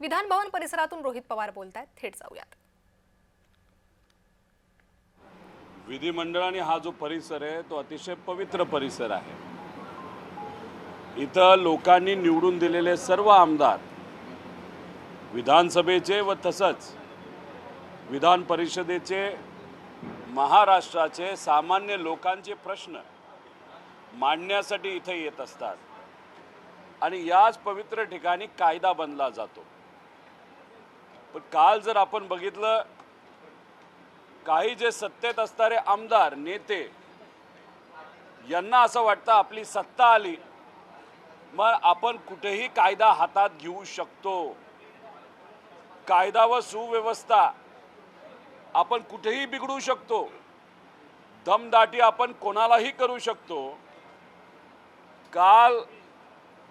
विधान भवन परिसरातून रोहित पवार बोलतायत. थेट जाऊयात. विधिमंडळाने हा जो परिसर आहे तो अतिशय पवित्र परिसर आहे. इथं लोकांनी निवडून दिलेले सर्व आमदार विधानसभेचे व तसंच विधान परिषदेचे महाराष्ट्राचे सामान्य लोकांचे प्रश्न मांडण्यासाठी इथे येत असतात. आणि याच पवित्र ठिकाणी कायदा बनला जातो. पण काल जर आपण बघितलं काही जे सत्तेत असणारे आमदार नेते यांना असं वाटतं आपली सत्ता आली. मग आपण कुठेही कायदा हातात घेऊ शकतो. कायदा व सुव्यवस्था आपण कुठेही बिघडू शकतो. दमदाटी आपण कोणालाही करू शकतो. काल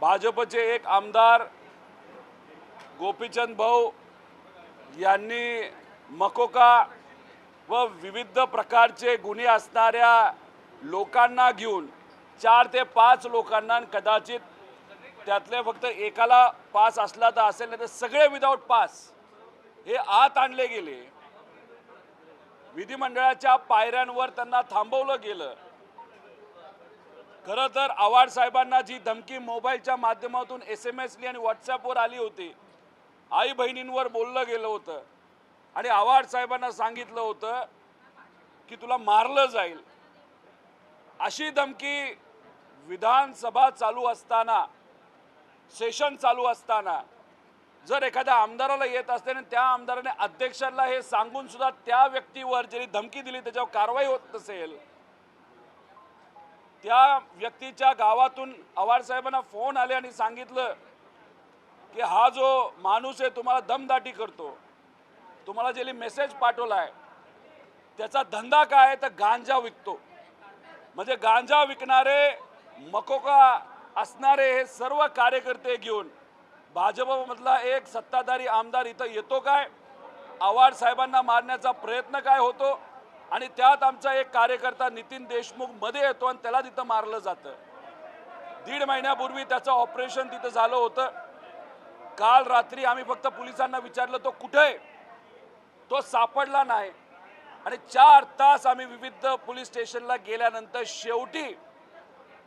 भाजपचे एक आमदार गोपीचंद भाऊ यांनी मकोका व विविध प्रकारचे गुन्हे असणाऱ्या लोकांना घेऊन चार ते पाच लोकांना आणि कदाचित त्यातले फक्त एकाला पास असला तर असेल नाही तर सगळे विदाऊट पास हे आत आणले गेले. विधिमंडळाच्या पायऱ्यांवर त्यांना थांबवलं गेलं. खरं तर आव्हाड साहेबांना जी धमकी मोबाईलच्या माध्यमातून एस एम एसनी आणि व्हॉट्सॲपवर आली होती आई बहिणींवर बोललं गेलं होतं. आणि आव्हाड साहेबांना सांगितलं होतं की तुला मारलं जाईल. अशी धमकी विधानसभा चालू असताना सेशन चालू असताना जर एखाद्या आमदाराला येत असते आणि त्या आमदाराने अध्यक्षांना हे सांगून सुद्धा त्या व्यक्तीवर जरी धमकी दिली त्याच्यावर कारवाई होत नसेल त्या व्यक्तीच्या गावातून आव्हाड साहेबांना फोन आले आणि सांगितलं की हा जो माणूस आहे तुम्हाला दमदाटी करतो. तुम्हाला जे मेसेज पाठवला आहे त्याचा धंदा काय आहे तर गांजा विकतो. म्हणजे गांजा विकणारे मकोका असणारे हे सर्व कार्यकर्ते घेऊन भाजपमधला एक सत्ताधारी आमदार इथं येतो काय? आव्हाड साहेबांना मारण्याचा प्रयत्न काय होतो? आणि त्यात आमचा एक कार्यकर्ता नितीन देशमुखमध्ये येतो आणि त्याला तिथं मारलं जातं. दीड महिन्यापूर्वी त्याचं ऑपरेशन तिथं झालं होतं. काल रात्री आम्ही फक्त पोलिसांना विचारलं तो कुठे आहे? तो सापडला नाही. आणि चार तास आम्ही विविध पोलीस स्टेशनला गेल्यानंतर शेवटी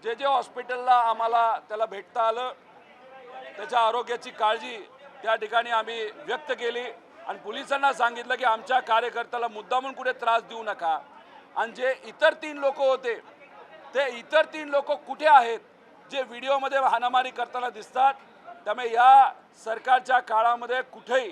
जे जे हॉस्पिटलला आम्हाला त्याला भेटता आलं त्याच्या आरोग्याची काळजी त्या ठिकाणी आम्ही व्यक्त केली आणि पोलिसांना सांगितलं की आमच्या कार्यकर्त्याला मुद्दामून कुठे त्रास देऊ नका. आणि जे इतर तीन लोक होते ते इतर तीन लोक कुठे आहेत जे व्हिडिओमध्ये हाणामारी करताना दिसतात त्यामुळे या सरकारच्या काळामध्ये कुठेही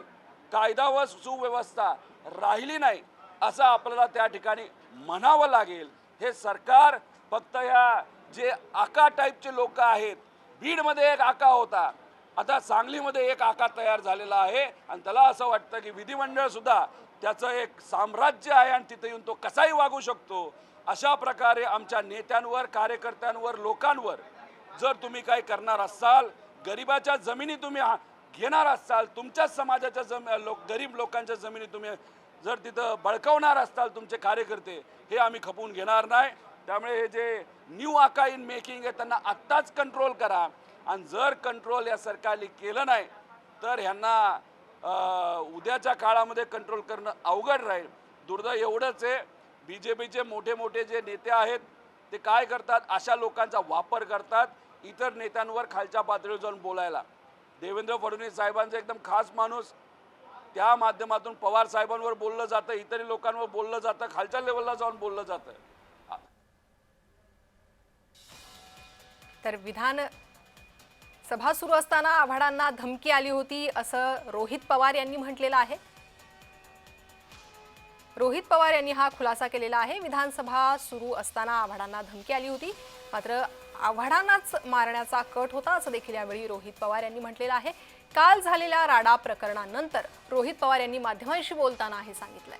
कायदा व सुव्यवस्था राहिली नाही असं आपल्याला त्या ठिकाणी म्हणावं लागेल. हे सरकार फक्त या जे आका टाईपचे लोक आहेत बीडमध्ये एक आका होता. आता सांगलीमध्ये एक आका तयार झालेला आहे आणि त्याला असं वाटतं की विधिमंडळसुद्धा त्याचं एक साम्राज्य आहे आणि तिथे येऊन तो कसाही वागू शकतो. अशा प्रकारे आमच्या नेत्यांवर कार्यकर्त्यांवर लोकांवर जर तुम्ही काही करणार असाल गरिबाच्या जमिनी तुम्ही हा- घेणार असाल तुमच्याच समाजाच्या जम लोक गरीब लोकांच्या जमिनी तुम्ही जर तिथं बळकवणार असाल तुमचे कार्यकर्ते हे आम्ही खपवून घेणार नाही. त्यामुळे हे जे न्यू आका इन मेकिंग आहे त्यांना आत्ताच कंट्रोल करा. आणि जर कंट्रोल या सरकारने केलं नाही तर ह्यांना उद्याच्या काळामध्ये कंट्रोल करणं अवघड राहील. दुर्दैव एवढंच आहे बी जे पीचे मोठे मोठे जे नेते आहेत ते काय करतात? अशा लोकांचा वापर करतात. इतर नेत्यांवर खालच्या पातळीवर जाऊन बोलायला. देवेंद्र फडणवीस साहेबांचा एकदम खास माणूस. त्या माध्यमातून पवार साहेबांवर बोललं जातं इतर लोकांवर बोललं जातं खालच्या लेवलला जाऊन बोललं जातं. तर विधान सभा सुरू असताना आव्हाडांना धमकी आली होती असं रोहित पवार यांनी म्हटलेलं आहे. रोहित पवार यांनी हा खुलासा केलेला आहे. विधानसभा सुरू असताना आव्हाडांना धमकी आली होती. मात्र आव्हाडांनाच मारण्याचा कट होता असं देखील यावेळी रोहित पवार यांनी म्हटलेलं आहे. काल झालेल्या राडा प्रकरणानंतर रोहित पवार यांनी माध्यमांशी बोलताना हे सांगितलंय.